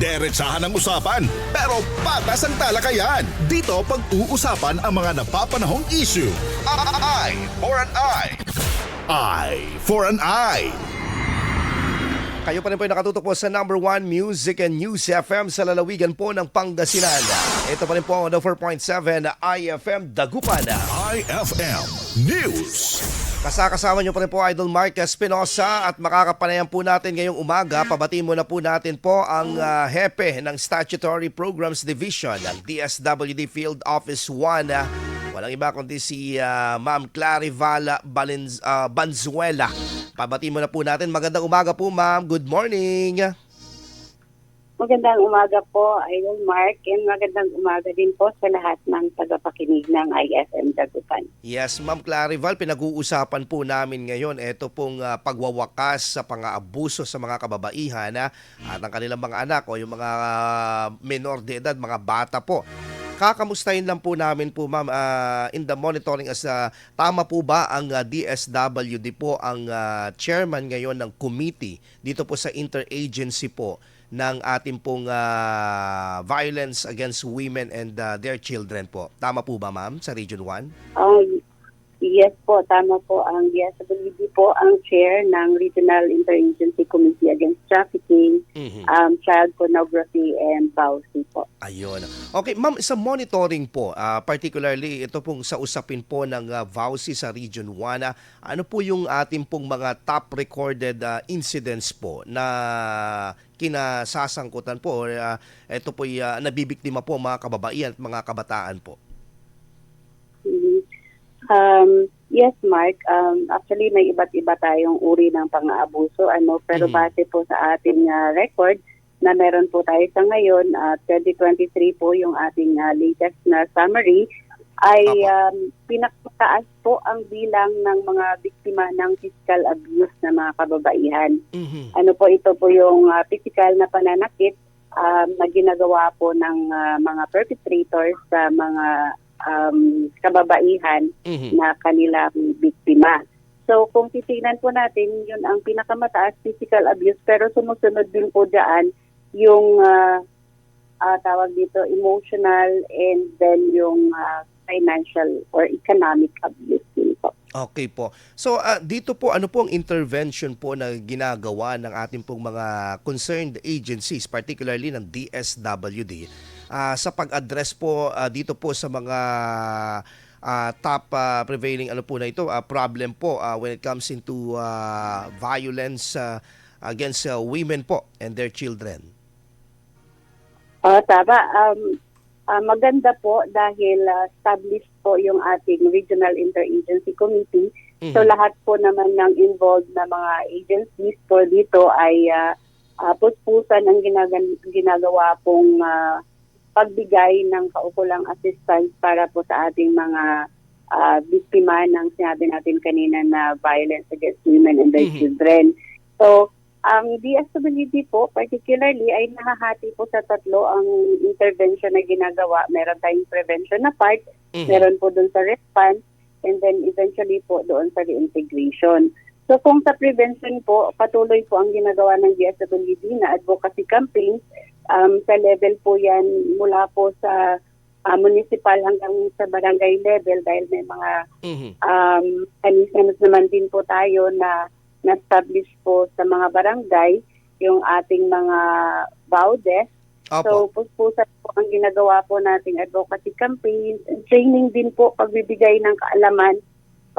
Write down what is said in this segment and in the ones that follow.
Derechahan ang usapan, pero patas ang talakayan. Dito pag-uusapan ang mga napapanahong issue. Eye for an eye. Eye for an eye. Kayo pa rin po yung nakatutok po sa number one Music and News FM sa lalawigan po ng Pangasinan. Ito pa rin po ang 4.7 IFM Dagupan. IFM News. Kasakasama niyo pa rin po Idol Mark Espinosa at makakapanayan po natin ngayong umaga. Pabati mo na po natin po ang ah, hepe ng Statutory Programs Division ng DSWD Field Office 1. ah, walang iba kundi si ah, Ma'am Clarivala Balenz, ah, Banzuela. Pabati mo na po natin. Magandang umaga po ma'am. Good morning. Magandang umaga po, Idol Mark, and magandang umaga din po sa lahat ng tagapakinig ng IFM Dagupan. Yes, Ma'am Clarival, pinag-uusapan po namin ngayon ito pong ah, pagwawakas sa pang-aabuso sa mga kababaihan ah, at ang kanilang mga anak o yung mga ah, menor de edad, mga bata po. Kakamustahin lang po namin po ma'am ah, in the monitoring as ah, tama po ba ang ah, DSWD po ang ah, chairman ngayon ng committee dito po sa interagency po ng ating pong ah, violence against women and ah, their children po. Tama po ba ma'am sa Region 1? Um, yes po, tama po ang DSWD po ang chair ng Regional Interagency Committee Against Trafficking, Mhm. um, Child Pornography, and Bawsi po. Ayun. Okay, ma'am, sa monitoring po, ah, particularly ito pong sa usapin po ng uh, VAUSI sa Region 1, ah, ano po yung ating pong mga top recorded ah, incidents po na kinasasangkutan po or ah, ito po uh, nabibiktima po mga kababaihan at mga kabataan po? Um, yes, Mark. Um, actually, may iba't iba tayong uri ng pang-aabuso. Ano, pero Mhm. base po sa ating ah, record na meron po tayo sa ngayon, ah, 2023 po yung ating ah, latest na summary, ay um, pinakamataas po ang bilang ng mga biktima ng physical abuse na mga kababaihan. Mhm. Ano po ito po yung ah, physical na pananakit um, na ginagawa po ng ah, mga perpetrators sa mga um, kababaihan Mhm. na kanilang biktima. So kung titingnan po natin, yun ang pinakamataas physical abuse pero sumusunod din po dyan yung ah, ah, tawag dito emotional and then yung ah, financial or economic abuse din po. Okay po. So ah, dito po ano po ang intervention po na ginagawa ng ating pong mga concerned agencies particularly ng DSWD ah, sa pag-address po ah, dito po sa mga ah, top ah, prevailing ano po na ito ah, problem po ah, when it comes into ah, violence ah, against ah, women po and their children. Ah, tama. Um, ah, maganda po dahil ah, established po yung ating Regional Interagency Committee. So Mhm. lahat po naman ng involved na mga agencies po dito ay ah, ah, puspusan ang ginagan- ginagawa pong ah, pagbigay ng kaukulang assistance para po sa ating mga ah, biktima ng sinabi natin kanina na violence against women and their Mhm. children. So, ang DSWD po particularly ay nahahati po sa tatlo ang intervention na ginagawa. Meron tayong prevention na part, Mhm. meron po doon sa response, and then eventually po doon sa reintegration. So kung sa prevention po, patuloy po ang ginagawa ng DSWD na advocacy campaigns. Um, sa level po yan mula po sa ah, municipal hanggang sa barangay level dahil may mga Mhm. um, naman din po tayo na na-establish po sa mga barangay yung ating mga baudes Opo. So, puspusan po ang ginagawa po nating advocacy campaigns, and training din po, pagbibigay ng kaalaman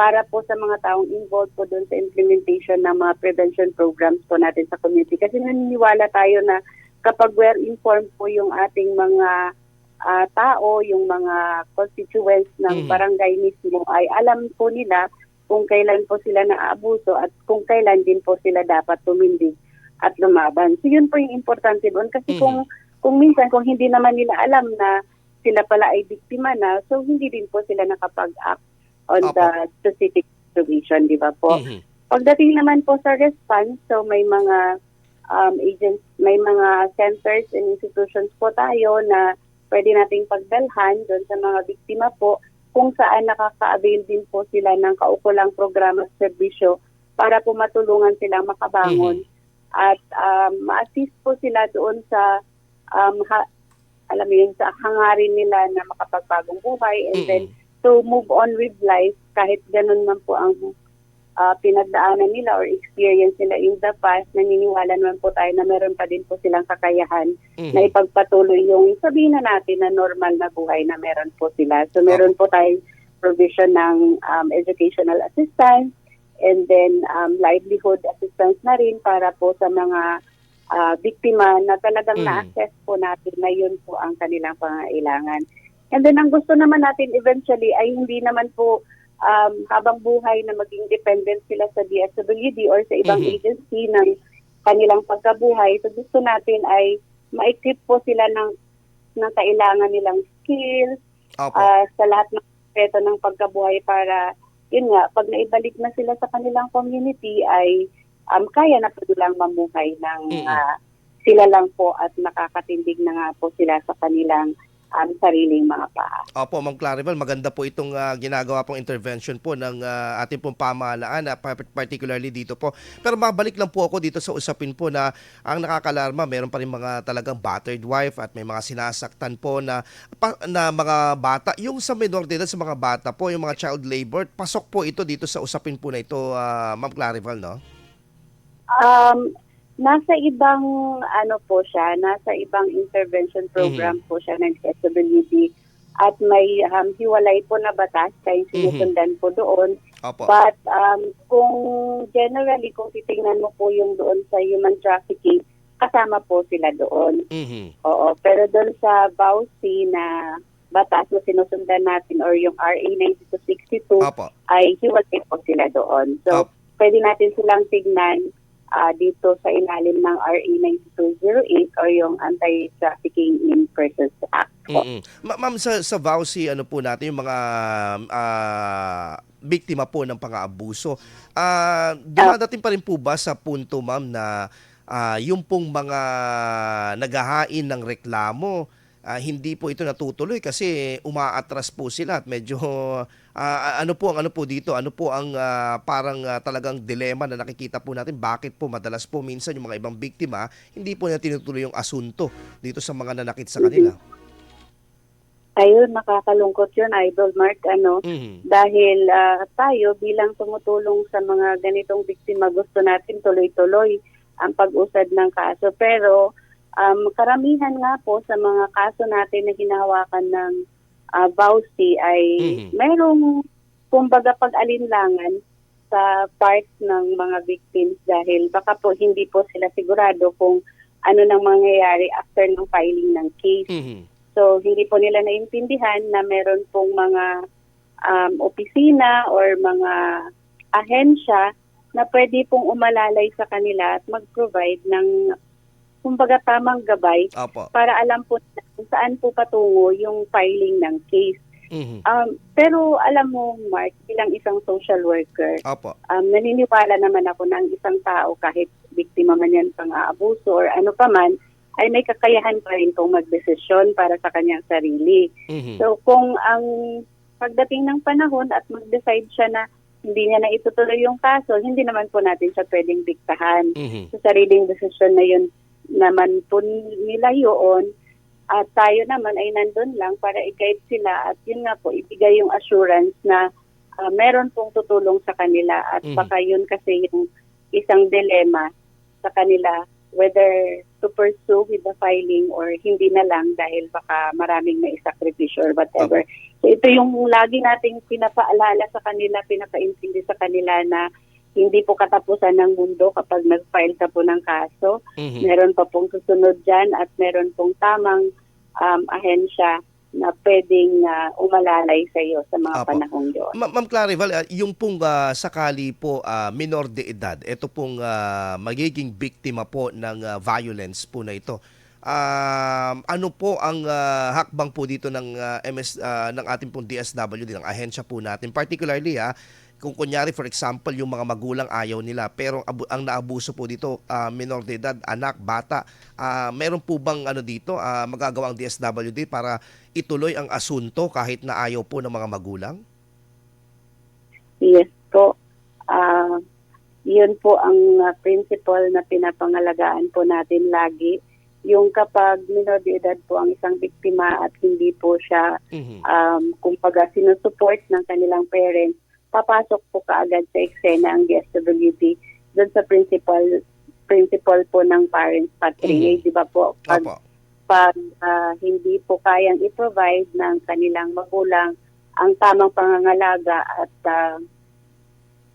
para po sa mga taong involved po doon sa implementation ng mga prevention programs po natin sa community. Kasi naniniwala tayo na kapag well-informed po yung ating mga ah, tao, yung mga constituents ng barangay mismo, ay alam po nila kung kailan po sila naaabuso at kung kailan din po sila dapat tumindig at lumaban. So yun po yung importante doon kasi Mhm. kung kung minsan kung hindi naman nila alam na sila pala ay biktima na, so hindi din po sila nakapag-act on Opo. the specific situation, di ba po? Mhm. Pagdating naman po sa response, so may mga um, agents, may mga centers and institutions po tayo na pwede nating pagdalhan doon sa mga biktima po kung saan nakaka-avail din po sila ng kaukulang programa at serbisyo para po matulungan silang makabangon at um, ma-assist po sila doon sa um, ha, alam mo yun, sa hangarin nila na makapagbagong buhay and then Mm-mm. To move on with life kahit ganun man po ang ah, pinagdaanan nila or experience nila in the past, naniniwala naman po tayo na meron pa din po silang kakayahan Mhm. na ipagpatuloy yung sabihin na natin na normal na buhay na meron po sila. So meron po tayong provision ng um, educational assistance and then um, livelihood assistance na rin para po sa mga ah, biktima na talagang Mm. na-assess po natin na yun po ang kanilang pangailangan. And then ang gusto naman natin eventually ay hindi naman po um, habang buhay na maging dependent sila sa DSWD or sa ibang Mhm. agency ng kanilang pagkabuhay. So gusto natin ay ma-equip po sila ng, ng kailangan nilang skills Opo. ah, sa lahat ng aspeto ng pagkabuhay para yun nga, pag naibalik na sila sa kanilang community ay um, kaya na po nilang mamuhay ng Mm. ah, sila lang po at nakakatindig na nga po sila sa kanilang um, sariling mga paa. Opo, Ma'am Claribel, maganda po itong ah, ginagawa pong intervention po ng ah, ating pong pamahalaan, ah, pa- particularly dito po. Pero mabalik lang po ako dito sa usapin po na ang nakakalarma, meron pa rin mga talagang battered wife at may mga sinasaktan po na, pa, na mga bata. Yung sa minor de sa mga bata po, yung mga child labor, pasok po ito dito sa usapin po na ito, ah, Ma'am Claribel, no? Um, nasa ibang ano po siya, nasa ibang intervention program po siya ng SWD at may um, hiwalay po na batas kaya sinusundan po doon. Opo. But um, kung generally, kung titingnan mo po yung doon sa human trafficking, kasama po sila doon. Mhm. Oo, pero doon sa BAUSI na batas na sinusundan natin or yung RA 9262 Opo. ay hiwalay po sila doon. So, Opo. pwede natin silang tignan ah, dito sa ilalim ng RA 9208 or yung Anti-Trafficking in Persons Act. Ma- ma'am, sa, sa VAUSI, ano po natin, yung mga ah, biktima po ng pang-aabuso, ah, dumadating pa rin po ba sa punto, ma'am, na ah, yung pong mga naghahain ng reklamo, ah, hindi po ito natutuloy kasi umaatras po sila at medyo ah, ano po ang ano po dito ano po ang ah, parang ah, talagang dilema na nakikita po natin bakit po madalas po minsan yung mga ibang biktima hindi po na tinutuloy yung asunto dito sa mga nanakit sa kanila. Ayun, nakakalungkot yun, Idol Mark. Ano, Mhm. dahil ah, tayo bilang tumutulong sa mga ganitong biktima gusto natin tuloy-tuloy ang pag-usad ng kaso pero um, karamihan nga po sa mga kaso natin na hinahawakan ng uh, BAUSI ay Mhm. merong kumbaga pag-alinlangan sa part ng mga victims dahil baka po hindi po sila sigurado kung ano nang mangyayari after ng filing ng case. Mhm. So, hindi po nila naintindihan na meron pong mga um, opisina or mga ahensya na pwede pong umalalay sa kanila at mag-provide ng kumbaga tamang gabay Opo. para alam po saan po patungo yung filing ng case. Mhm. Um, pero alam mo, Mark, bilang isang social worker, Opo. um, naniniwala naman ako na ang isang tao kahit biktima man yan pang aabuso or ano pa man, ay may kakayahan pa rin kung magdesisyon para sa kanyang sarili. Mhm. So kung ang pagdating ng panahon at mag-decide siya na hindi niya na itutuloy yung kaso, hindi naman po natin siya pwedeng diktahan. Mhm. Sa sariling desisyon na yun naman po nila yun at tayo naman ay nandun lang para i-guide sila at yun nga po, ibigay yung assurance na ah, meron pong tutulong sa kanila at Mhm. baka yun kasi yung isang dilema sa kanila whether to pursue with the filing or hindi na lang dahil baka maraming may sakripisyo or whatever. So ito yung lagi nating pinapaalala sa kanila, pinapaintindi sa kanila na hindi po katapusan ng mundo kapag nag-file ka po ng kaso. Mhm. Meron pa pong susunod dyan at meron pong tamang um, ahensya na pwedeng ah, umalalay sa iyo sa mga Apo. panahong yun. Ma- Ma'am Clarival, ah, yung pong ah, sakali po ah, minor de edad, ito pong ah, magiging biktima po ng ah, violence po na ito. Um, ano po ang ah, hakbang po dito ng ah, MS ah, ng ating pong DSWD ng ahensya po natin particularly ah kung kunyari for example yung mga magulang ayaw nila pero abu- ang naabuso po dito ah, minor de edad, anak, bata, ah, meron po bang ano dito ah, magagawa ang DSWD para ituloy ang asunto kahit na ayaw po ng mga magulang? Yes po. Ah, yun po ang ah, principle na pinapangalagaan po natin lagi yung kapag minor de edad po ang isang biktima at hindi po siya Mhm. um, kumbaga sinusupport ng kanilang parents, papasok po kaagad sa eksena ang DSWD doon sa principal principal po ng parents patronage, di ba po? Pag, Opo. pag ah, hindi po kayang i-provide ng kanilang magulang ang tamang pangangalaga at ah,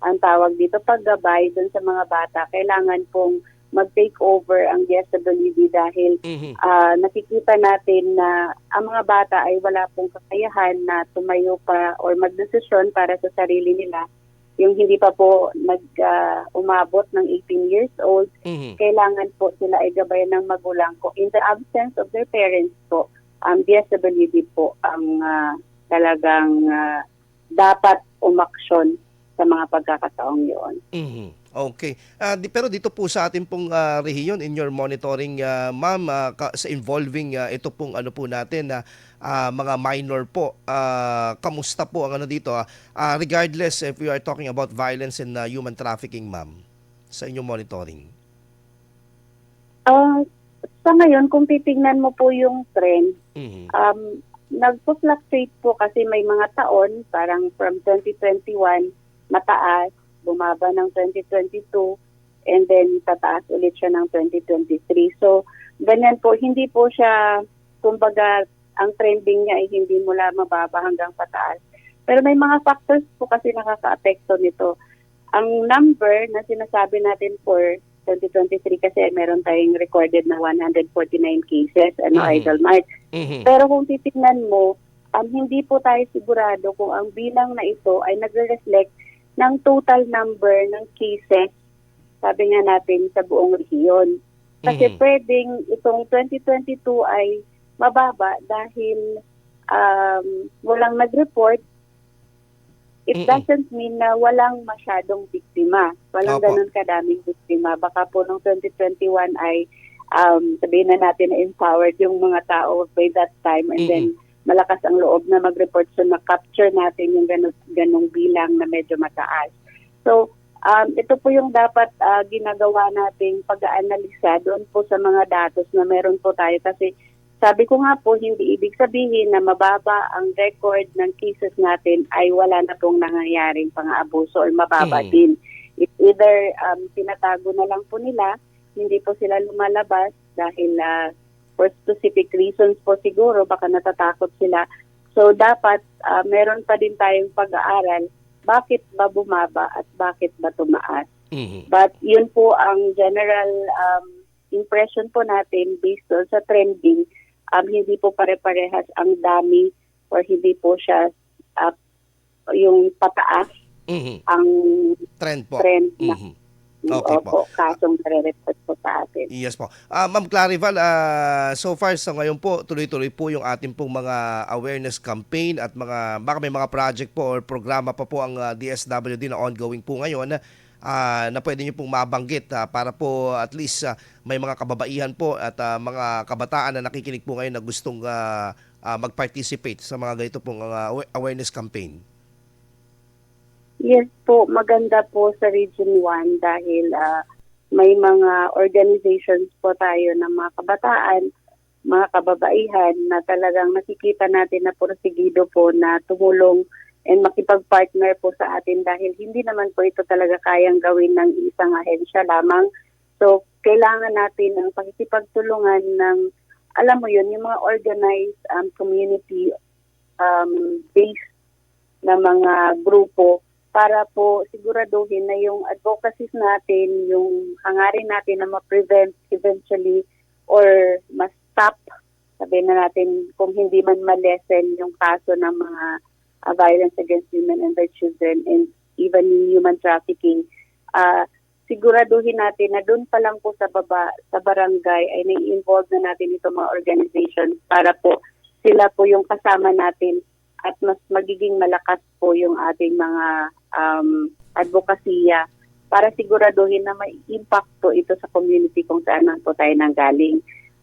ang tawag dito paggabay doon sa mga bata, kailangan pong mag-take over ang DSWD dahil Mhm. Ah, nakikita natin na ang mga bata ay wala pong kakayahan na tumayo pa or magdesisyon para sa sarili nila. Yung hindi pa po nag-umabot ng 18 years old, Mhm. kailangan po sila ay gabayan ng magulang ko. In the absence of their parents po, ang DSWD po ang ah, talagang ah, dapat umaksyon sa mga pagkakataong yun. Mhm. Okay. Ah, di, pero dito po sa ating pong ah, rehiyon in your monitoring ah, ma'am ka- sa involving ah, ito pong ano po natin na ah, mga minor po. ah, kamusta po ang ano dito ah? Ah, regardless if we are talking about violence and ah, human trafficking ma'am sa inyong monitoring. Ah, sa ngayon, kung titingnan mo po yung trend, Mhm. um, nagpo-fluctuate po kasi may mga taon, parang from 2021, mataas, bumaba ng 2022, and then tataas ulit siya ng 2023. So, ganyan po, hindi po siya, kumbaga, ang trending niya ay hindi mula mababa hanggang pataas. Pero may mga factors po kasi nakaka-apekto nito. Ang number na sinasabi natin for 2023 kasi meron tayong recorded na 149 cases, ano, Mhm. Idol Mart. Mhm. Pero kung titignan mo, um, hindi po tayo sigurado kung ang bilang na ito ay nagre-reflect ng total number ng cases, sabi nga natin, sa buong rehiyon. Kasi Mhm. pwedeng itong 2022 ay mababa dahil um, walang nag-report. It Mm-mm. doesn't mean na walang masyadong biktima. Walang Opo. ganun kadaming biktima. Baka po noong 2021 ay um, sabihin na natin na empowered yung mga tao by that time and then malakas ang loob na mag-report so na-capture natin yung ganun, ganung bilang na medyo mataas. So, um, ito po yung dapat ah, ginagawa nating pag-aanalisa doon po sa mga datos na meron po tayo kasi sabi ko nga po, hindi ibig sabihin na mababa ang record ng cases natin ay wala na pong nangyayaring pang-abuso or mababa Mm. din. It's either um, tinatago na lang po nila, hindi po sila lumalabas dahil ah, for specific reasons po siguro, baka natatakot sila. So dapat ah, meron pa din tayong pag-aaral bakit ba bumaba at bakit ba tumaas. Mhm. But yun po ang general um, impression po natin based on sa trending. Um, hindi po pare-parehas ang dami or hindi po siya uh, yung pataas Mhm. ang Trend po. trend na Mhm. Okay opo, kasong nare-report po sa atin. Yes po. Ah, Ma'am Clarival, ah, so far sa ngayon po, tuloy-tuloy po yung ating pong mga awareness campaign at mga baka may mga project po or programa pa po ang ah, DSWD na ongoing po ngayon ah, na pwede niyo pong mabanggit ah, para po at least ah, may mga kababaihan po at ah, mga kabataan na nakikinig po ngayon na gustong ah, ah, mag-participate sa mga ganito pong ah, awa- awareness campaign. Yes po, maganda po sa Region 1 dahil ah, may mga organizations po tayo ng mga kabataan, mga kababaihan na talagang nakikita natin na porsigido po na tumulong and makipag-partner po sa atin dahil hindi naman po ito talaga kayang gawin ng isang ahensya lamang. So, kailangan natin ang pakikipagtulungan ng, alam mo yun, yung mga organized um, community um, based na mga grupo para po siguraduhin na yung advocacies natin, yung hangarin natin na ma-prevent eventually or ma-stop, sabihin na natin kung hindi man ma-lessen yung kaso ng mga uh, violence against women and their children and even human trafficking, ah siguraduhin natin na doon pa lang po sa baba, sa barangay ay nai-involve na natin itong mga organizations para po sila po yung kasama natin at mas magiging malakas po yung ating mga um, advokasya para siguraduhin na may impacto ito sa community kung saan po tayo nanggaling.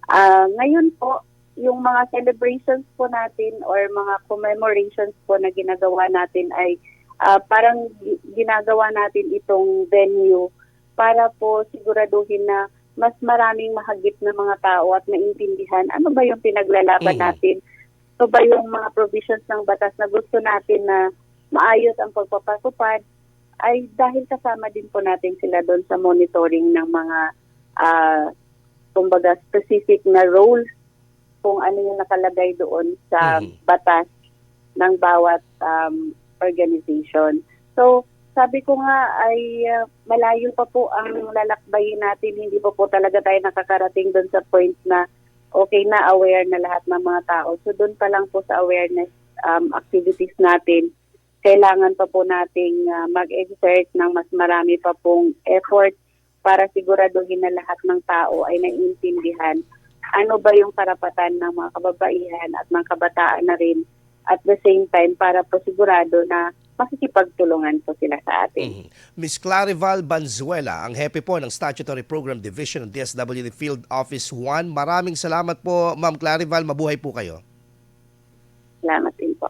Ah, ngayon po, yung mga celebrations po natin or mga commemorations po na ginagawa natin ay ah, parang gi- ginagawa natin itong venue para po siguraduhin na mas maraming mahagip na mga tao at maintindihan ano ba yung pinaglalaban Mhm. natin. Ano ba yung mga provisions ng batas na gusto natin na maayos ang pagpapatupad ay dahil kasama din po natin sila doon sa monitoring ng mga ah, kumbaga specific na roles kung ano yung nakalagay doon sa Mhm. batas ng bawat um, organization. So, sabi ko nga ay uh, malayo pa po ang lalakbayin natin. Hindi pa po talaga tayo nakakarating doon sa point na okay na aware na lahat ng mga tao. So, doon pa lang po sa awareness um, activities natin, kailangan pa po nating uh, mag-exert ng mas marami pa pong effort para siguraduhin na lahat ng tao ay naiintindihan ano ba yung karapatan ng mga kababaihan at ng kabataan na rin at the same time para po sigurado na makikipagtulungan po sila sa atin. Mhm. Miss Clarival Banzuela, ang hepe po ng Statutory Program Division ng DSWD Field Office 1. Maraming salamat po, Ma'am Clarival. Mabuhay po kayo. Salamat din po.